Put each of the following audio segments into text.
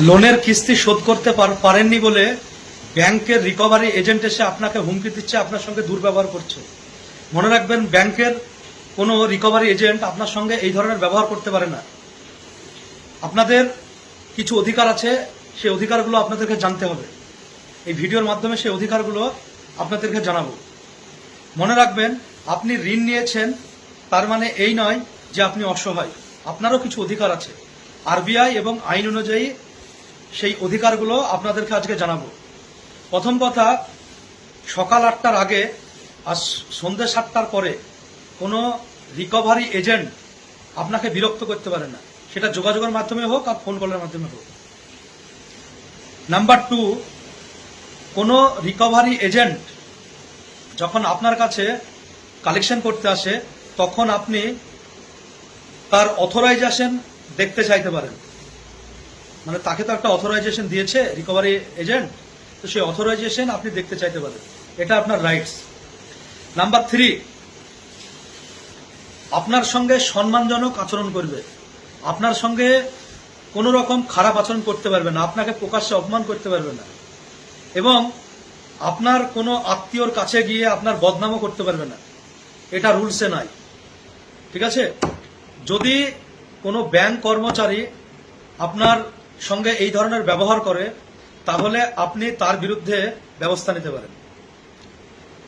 লোনের কিস্তি শোধ করতে পার- পারেননি বলে ব্যাংকের রিকভারি এজেন্ট এসে আপনাকে হুমকি দিচ্ছে, আপনার সঙ্গে দুর্ব্যবহার করছে। মনে রাখবেন, ব্যাংকের কোনো রিকভারি এজেন্ট আপনার সঙ্গে এই ধরনের ব্যবহার করতে পারে না। আপনাদের কিছু অধিকার আছে, সেই অধিকারগুলো আপনাদেরকে জানতে হবে। এই ভিডিওর মাধ্যমে সেই অধিকারগুলো আপনাদেরকে জানাব। মনে রাখবেন, আপনি ঋণ নিয়েছেন, তার মানে এই নয় যে আপনি অসহায়। আপনারও কিছু অধিকার আছে। আরবিআই এবং আইন অনুযায়ী সেই অধিকারগুলো আপনাদেরকে আজকে জানাব। প্রথম কথা, সকাল আটটার আগে আর সন্ধ্যে সাতটার পরে কোনো রিকভারি এজেন্ট আপনাকে বিরক্ত করতে পারে না। সেটা যোগাযোগের মাধ্যমে হোক আর ফোন কলের মাধ্যমে হোক। নাম্বার টু কোনো রিকভারি এজেন্ট যখন আপনার কাছে কালেকশন করতে আসে, তখন আপনি তার অথরাইজেশন দেখতে চাইতে পারেন। মানে তাকে তো একটা অথরাইজেশন দিয়েছে রিকভারি এজেন্ট তো সেই অথরাইজেশন আপনি দেখতে চাইতে পারেন। এটা আপনার রাইটস নাম্বার থ্রি আপনার সঙ্গে সম্মানজনক আচরণ করবে। আপনার সঙ্গে কোনো রকম খারাপ আচরণ করতে পারবে না, আপনাকে প্রকাশ্যে অপমান করতে পারবে না। এবং আপনার কোনো আত্মীয়র কাছে গিয়ে আপনার বদনামও করতে পারবে না। এটা রুলসে নাই ঠিক আছে? যদি কোনো ব্যাংক কর্মচারী আপনার সঙ্গে এই ধরনের ব্যবহার করে, তাহলে আপনি তার বিরুদ্ধে ব্যবস্থা নিতে পারেন।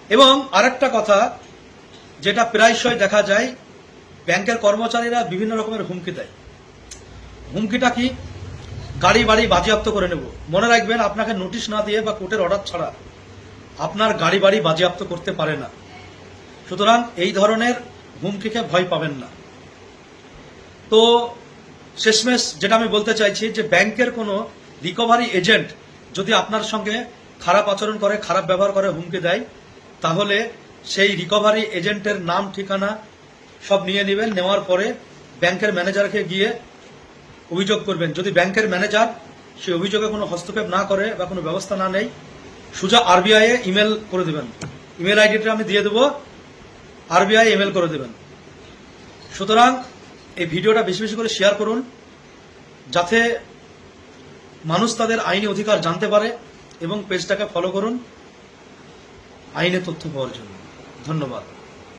এবং আরেকটা কথা, যেটা প্রায়শই দেখা যায়, ব্যাংকের কর্মচারীরা বিভিন্ন রকমের হুমকি দেয়। হুমকিটা কি? গাড়ি বাড়ি বাজেয়াপ্ত করে নেব। মনে রাখবেন, আপনাকে নোটিশ না দিয়ে বা কোর্টের অর্ডার ছাড়া আপনার গাড়ি বাড়ি বাজেয়াপ্ত করতে পারে না। সুতরাং এই ধরনের হুমকিকে ভয় পাবেন না। তো শেষমেশ যেটা আমি বলতে চাইছি যে ব্যাংকের কোনো রিকভারি এজেন্ট যদি আপনার সঙ্গে খারাপ আচরণ করে, খারাপ ব্যবহার করে, হুমকি দেয়, তাহলে সেই রিকভারি এজেন্টের নাম, ঠিকানা সব নিয়ে নেবেন। নেওয়ার পরে ব্যাংকের ম্যানেজারকে গিয়ে অভিযোগ করবেন। যদি ব্যাংকের ম্যানেজার সেই অভিযোগে কোনো হস্তক্ষেপ না করে বা কোনো ব্যবস্থা না নেয়, সোজা আরবিআই এ ইমেল করে দেবেন। ইমেল আইডিটা আমি দিয়ে দেবো। আরবিআই ইমেল করে দেবেন। সুতরাং এই ভিডিওটা বেশি বেশি করে শেয়ার করুন, যাতে মানুষ তাদের আইনি অধিকার জানতে পারে এবং পেজটাকে ফলো করুন, আইনে তথ্য পাওয়ার জন্য। ধন্যবাদ।